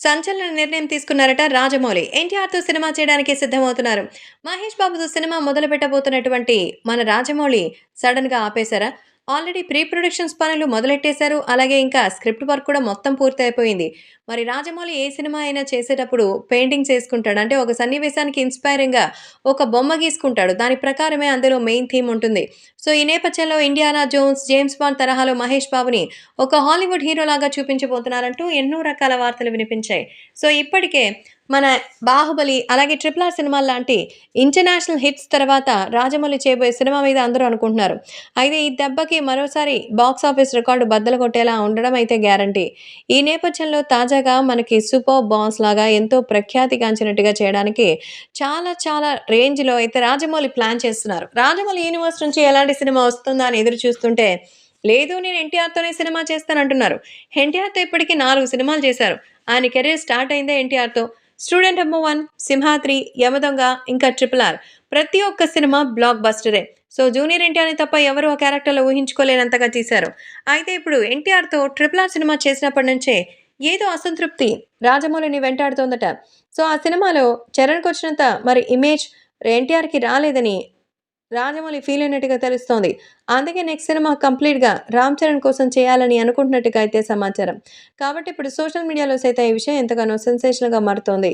సంచలన నిర్ణయం తీసుకున్నారట రాజమౌళి. ఎన్టీఆర్తో సినిమా చేయడానికి సిద్ధమవుతున్నారు. మహేష్ బాబుతో సినిమా మొదలు పెట్టబోతున్నటువంటి మన రాజమౌళి సడన్గా ఆపేశారా? ఆల్రెడీ ప్రీ ప్రొడక్షన్స్ పనులు మొదలెట్టేశారు. అలాగే ఇంకా స్క్రిప్ట్ వర్క్ కూడా మొత్తం పూర్తి అయిపోయింది మరి రాజమౌళి ఏ సినిమా అయినా చేసేటప్పుడు పెయింటింగ్స్ వేసుకుంటాడు అంటే ఒక సన్నివేశానికి ఇన్స్పైరింగ్గా ఒక బొమ్మ గీసుకుంటాడు. దాని ప్రకారమే అందులో మెయిన్ థీమ్ ఉంటుంది. సో ఈ నేపథ్యంలో ఇండియానా జోన్స్ జేమ్స్ బాండ్ తరహాలో మహేష్ బాబుని ఒక హాలీవుడ్ హీరోలాగా చూపించబోతున్నారంటూ ఎన్నో రకాల వార్తలు వినిపించాయి. సో ఇప్పటికే మన బాహుబలి అలాగే ట్రిపుల్ ఆర్ సినిమా లాంటి ఇంటర్నేషనల్ హిట్స్ తర్వాత రాజమౌళి చేయబోయే సినిమా మీద అందరూ అనుకుంటున్నారు. అయితే ఈ దెబ్బకి మరోసారి బాక్స్ ఆఫీస్ రికార్డు బద్దలు కొట్టేలా ఉండడం అయితే గ్యారంటీ. ఈ నేపథ్యంలో తాజాగా మనకి సూపర్ బాస్ లాగా ఎంతో ప్రఖ్యాతిగాంచినట్టుగా చేయడానికి చాలా చాలా రేంజ్లో అయితే రాజమౌళి ప్లాన్ చేస్తున్నారు. రాజమౌళి యూనివర్స్ నుంచి ఎలాంటి సినిమా వస్తుందా అని ఎదురు చూస్తుంటే లేదు నేను ఎన్టీఆర్తోనే సినిమా చేస్తానంటున్నారు. ఎన్టీఆర్తో ఇప్పటికీ నాలుగు సినిమాలు చేశారు. ఆయన కెరీర్ స్టార్ట్ అయిందే ఎన్టీఆర్తో. Student number one Simhadri Yamadonga ఇంకా ట్రిపుల్ ఆర్. ప్రతి ఒక్క సినిమా బ్లాక్ బస్టరే. సో జూనియర్ ఎన్టీఆర్ని తప్ప ఎవరు ఆ క్యారెక్టర్లో ఊహించుకోలేనంతగా తీశారు. అయితే ఇప్పుడు ఎన్టీఆర్తో ట్రిపుల్ ఆర్ సినిమా చేసినప్పటి నుంచే ఏదో అసంతృప్తి రాజమౌళిని వెంటాడుతోందట. సో ఆ సినిమాలో చరణ్కి వచ్చినంత మరి ఇమేజ్ ఎన్టీఆర్కి రాలేదని రాజమౌళి ఫీల్ అయినట్టుగా తెలుస్తోంది. అందుకే నెక్స్ట్ సినిమా కంప్లీట్గా రామ్ చరణ్ కోసం చేయాలని అనుకుంటున్నట్టుగా అయితే సమాచారం. కాబట్టి ఇప్పుడు సోషల్ మీడియాలో సైతం ఈ విషయం ఎంతగానో సెన్సేషన్గా మారుతోంది.